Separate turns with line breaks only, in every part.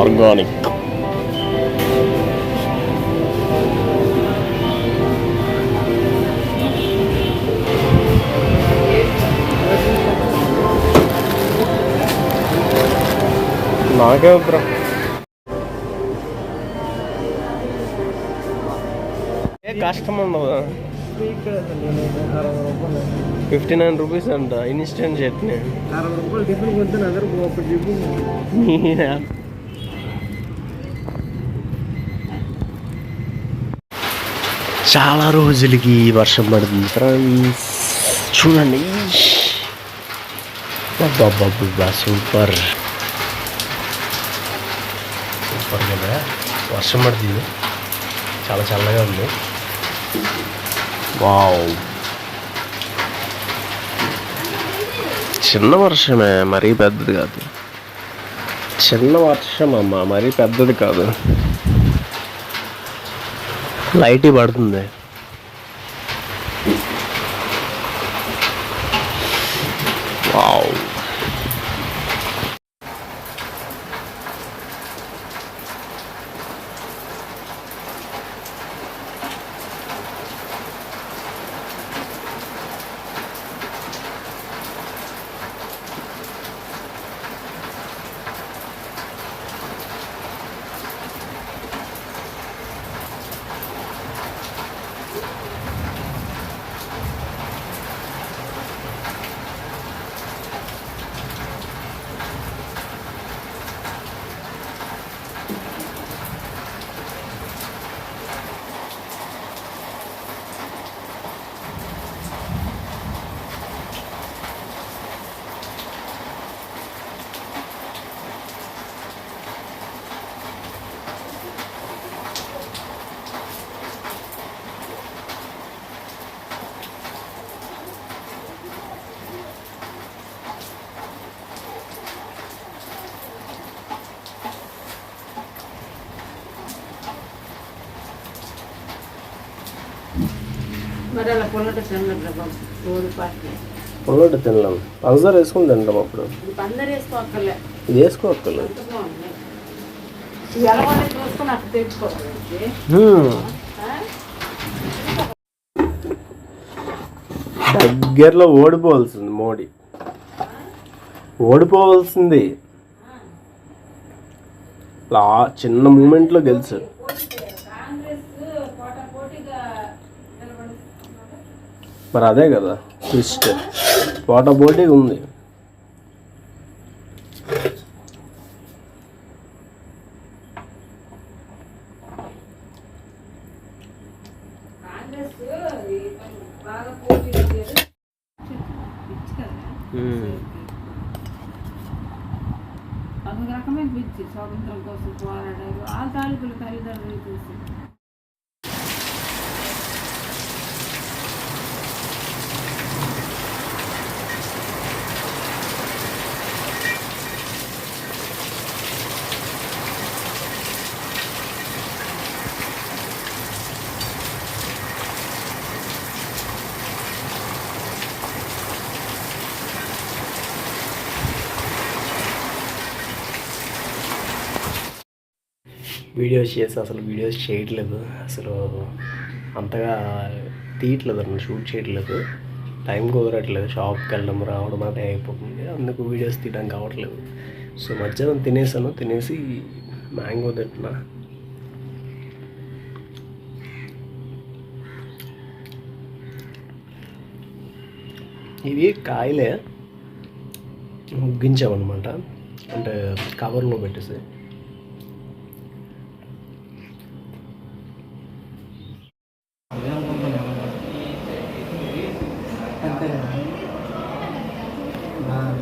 Organic. నాకే ఏ కష్టం ఉండదు. ఫిఫ్టీ నైన్ రూపీస్ అంట ఇన్స్టెంట్ చట్నీ
అరవై రూపాయలు టిఫిన్ కొంటే అందరూ
చాలా రోజులకి వర్షం పడుతుంది. ఫ్రెండ్స్ చూడండి. అబ్బబ్బబ్బబ్బా సూపర్. సూపర్ కదా వర్షం పడుతుంది. చాలా చల్లగా ఉంది. వావ్. చిన్న వర్షమే మరీ పెద్దది కాదు. చిన్న వర్షం అమ్మ మరీ పెద్దది కాదు. లైట్ పడుతుంది. వావ్.
పొల్లట
తినలేం. పంచదార వేసుకుని తింటాం అప్పుడు ఇది దగ్గరలో ఓడిపోవాల్సింది మోడీ. ఓడిపోవాల్సింది. లా చిన్న మూమెంట్లో గెలిచారు. మరి అదే కదా ట్విస్ట్ పోట పోటీగా ఉంది.
పిచ్చి కదా అదొక రకమైన పిచ్చి స్వాతంత్రం కోసం పోరాడారు. వాళ్ళ తాలూకులు తల్లిదండ్రులు చూసి
వీడియోస్ చేసి అసలు వీడియోస్ చేయట్లేదు. అసలు అంతగా తీయట్లేదు అన్న షూట్ చేయట్లేదు. టైం కుదరట్లేదు షాప్కి వెళ్ళడం రావడం అదే అయిపోతుంది. అందుకు వీడియోస్ తీయడం కావట్లేదు. సో మధ్యాహ్నం తినేసాను తినేసి మ్యాంగో తింటున్నా. ఇవి కాయలే ముగ్గించామన్నమాట. అంటే కవర్లో పెట్టేసి.
cái này là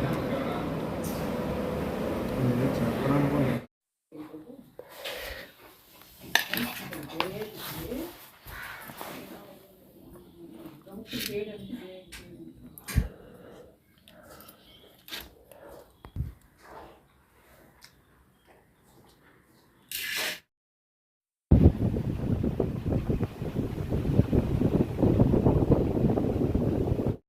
Thank you.